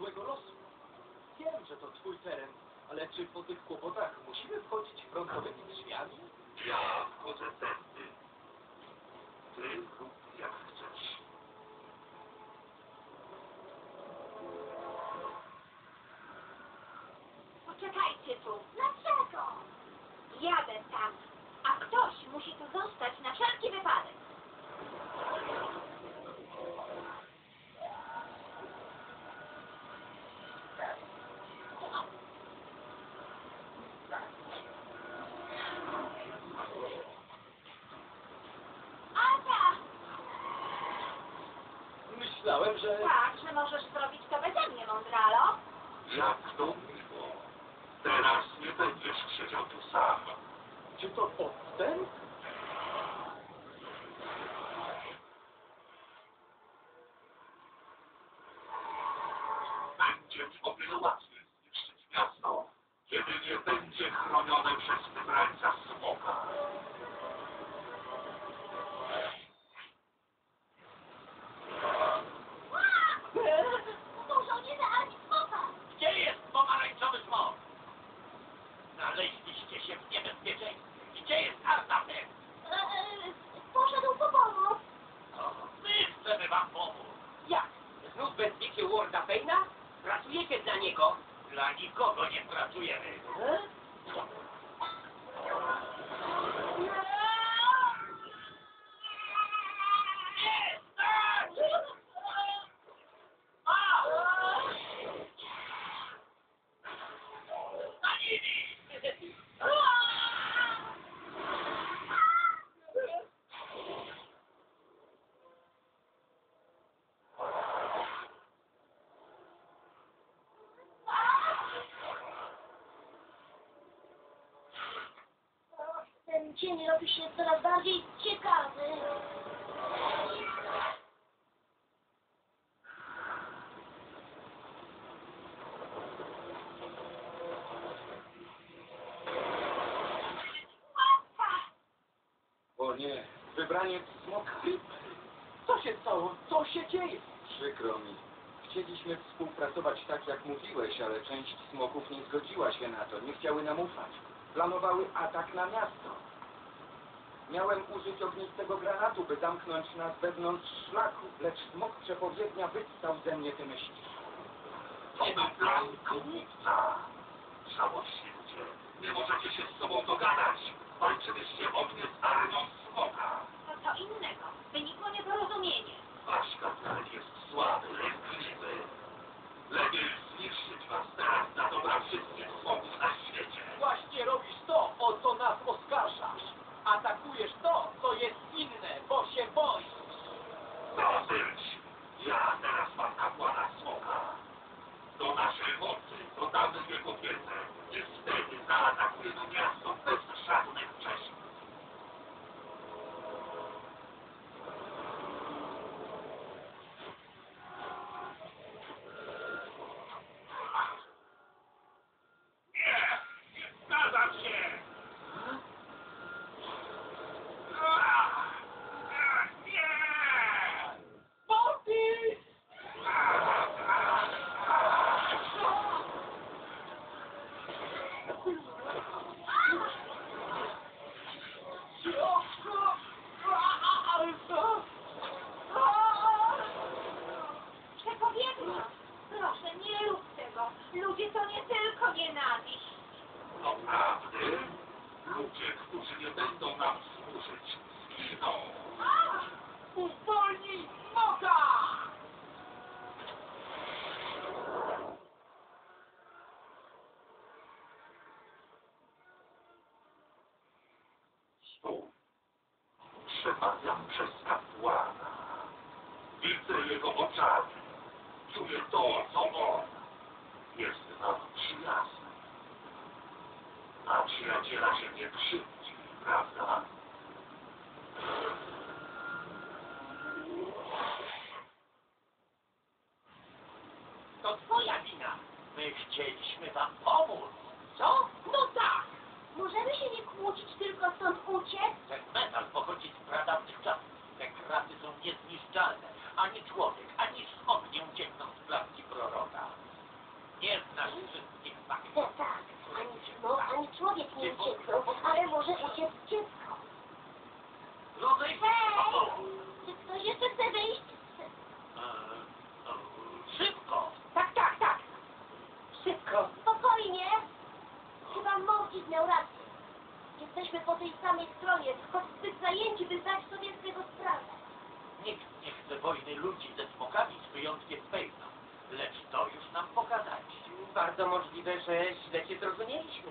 złego losu. Wiem, że to twój teren, ale czy po tych kłopotach musimy wchodzić frontowymi drzwiami? Ja wchodzę tędy. Ty rób jak chcesz. Poczekajcie tu. Dlaczego? Jadę tam, a ktoś musi tu zostać na Myślałem, że... Tak, że możesz zrobić to beze mnie, Mondralo. Jak to miło. Teraz nie będziesz siedział tu sam. Czy to podstęp? Nikogo nie dzień robi się coraz bardziej ciekawy. O nie, wybraniec smok Creeper. Co się stało? Co się dzieje? Przykro mi. Chcieliśmy współpracować tak, jak mówiłeś, ale część smoków nie zgodziła się na to. Nie chciały nam ufać. Planowały atak na miasto. Miałem użyć ognistego granatu, by zamknąć nas wewnątrz szlaku, lecz smok przepowiednia wyssał ze mnie te myśli. To głupca. Żałośnie ludzie. Nie możecie się z sobą dogadać. Walczyliście o mnie z armią smoka. To co innego. Wynikło nieporozumienie. Wasz kapitan jest słaby, lękliwy. Lepiej zniszczyć was teraz dla dobra wszystkich smoków na świecie. Właśnie robisz to, o co nas oskarżasz. Atakujesz to, co jest inne, bo się boisz. Dosyć! Ja teraz mam kapłana smoka. Do naszej mocy dodamy jego wiedzę i wtedy zaatakujemy miasto bez żadnych wcześniej. Nie! Nie zgadzam się! Nie! Mortis! Przepowiednia. Proszę, nie rób tego. Ludzie to nie tylko nienawiść. Naprawdę? Ludzie, którzy nie będą nam służyć, zginą. Uwolnij smoka! Stół. Przemawiam przez kapłana. Widzę jego oczami. Czuję to, co on. Jest nam przyjazny. A przyjaciela się nie krzywdzi, prawda? To twoja wina. My chcieliśmy wam pomóc. Co? No tak. Możemy się nie kłócić, tylko stąd uciec? Ten metal pochodzi z pradawnych czasów. Te kraty są niezniszczalne, ani człowiek, ani smok nie uciekną z klatki proroka. Nie znasz wszystkich faktów. E, tak, ani smok, ani człowiek nie uciekną, ale może uciec dziecko. Rozejrzyj się Czy ktoś jeszcze chce wyjść? E, e, Szybko! Tak, tak, tak. Szybko. Spokojnie. Chyba Mortis miał rację. Jesteśmy po tej samej stronie, choć zbyt zajęci, by zdać sobie z tego sprawę. Nikt nie chce wojny ludzi ze smokami z wyjątkiem Pejna. Lecz to już nam pokazali. Bardzo możliwe, że źle cię zrozumieliśmy.